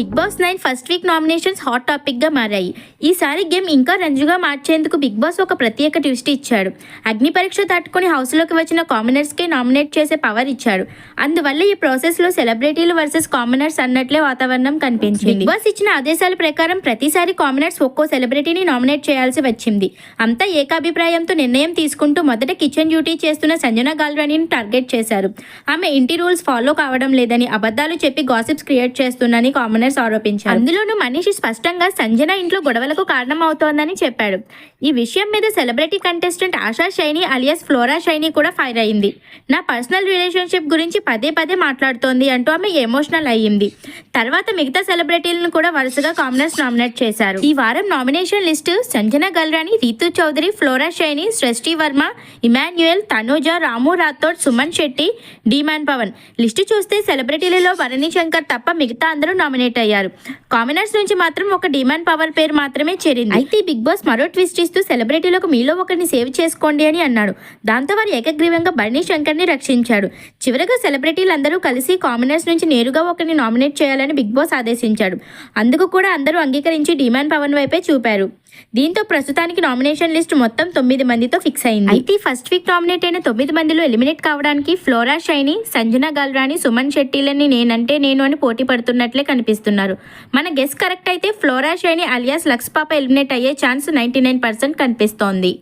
Big Boss nine first week nominations hot టాపిక్గా మారాయి. ఈసారి గేమ్ ఇంకా రంజుగా మార్చేందుకు బిగ్ బాస్ ఒక ప్రత్యేక ట్విస్ట్ ఇచ్చాడు. అగ్ని పరీక్ష తట్టుకుని హౌస్లోకి వచ్చిన కామనర్స్కి నామినేట్ చేసే పవర్ ఇచ్చాడు. అందువల్ల ఈ ప్రాసెస్లో సెలబ్రిటీలు వర్సెస్ కామనర్స్ అన్నట్లే వాతావరణం కనిపించింది. బిగ్ బాస్ ఇచ్చిన ఆదేశాల ప్రకారం ప్రతిసారి కామనర్స్ ఒక్కో సెలబ్రిటీని నామినేట్ చేయాల్సి వచ్చింది. అంతా ఏకాభిప్రాయంతో నిర్ణయం తీసుకుంటూ మొదట కిచెన్ డ్యూటీ చేస్తున్న సంజన గాల్రాణిని టార్గెట్ చేశారు. ఆమె ఇంటి రూల్స్ ఫాలో కావడం లేదని అబద్ధాలు చెప్పి గాసిప్స్ క్రియేట్ చేస్తుందని కామనర్స్ ఆరోపించారు. అందులోనూ మనీషి స్పష్టంగా సంజన ఇంట్లో గొడవలకు కారణమవుతోందని చెప్పాడు. ఈ విషయం మీద celebrity contestant Asha Saini alias Flora Saini కూడా ఫైర్ అయింది. నా పర్సనల్ రిలేషన్షిప్ గురించి పదే పదే మాట్లాడుతోంది అంటూ ఆమె ఎమోషనల్ అయ్యింది. తర్వాత మిగతా సెలబ్రిటీలను కూడా వరుసగా కామనర్స్ నామినేట్ చేశారు. ఈ వారం nomination list Sanjana Galrani Rithu Chowdary Flora Saini Srishti Varma Emmanuel Thanuja Ramu Rathod Suman Shetty Demon Pavan. List చూస్తే సెలబ్రిటీలలో భరణి శంకర్ తప్ప మిగతా అందరూ నామినేట్ అయ్యారు. కామనర్స్ నుంచి మాత్రం ఒక డిమాండ్ పవర్ పేరు మాత్రమే చేరింది. అయితే బిగ్ బాస్ మరో ట్విస్ట్ ఇస్తూ సెలబ్రిటీలకు మీలో ఒకరిని సేవ్ చేసుకోండి అని అన్నాడు. దాంతో వారు ఏకగ్రీవంగా భరణి శంకర్ని రక్షించాడు. చివరగా సెలబ్రిటీలందరూ కలిసి కామనర్స్ నుంచి నేరుగా ఒకరిని నామినేట్ చేయాలని బిగ్ బాస్ ఆదేశించాడు. అందుకు కూడా అందరూ అంగీకరించి డిమాండ్ పవన్ వైపే చూపారు. దీంతో ప్రస్తుతానికి నామినేషన్ లిస్ట్ మొత్తం తొమ్మిది మందితో ఫిక్స్ అయింది. అయితే ఫస్ట్ వీక్ నామినేట్ అయిన తొమ్మిది మందిలో ఎలిమినేట్ కావడానికి ఫ్లోరా షైని సంజన గల్రాని సుమన్ శెట్టిలని నేనంటే నేను అని పోటీ పడుతున్నట్లే కనిపిస్తున్నారు మన గెస్ కరెక్ట్ అయితే ఫ్లోరా షైని అలియాస్ లక్స్ పాప ఎలిమినేట్ అయ్యే ఛాన్స్ నైంటీ నైన్ పర్సెంట్ కనిపిస్తోంది.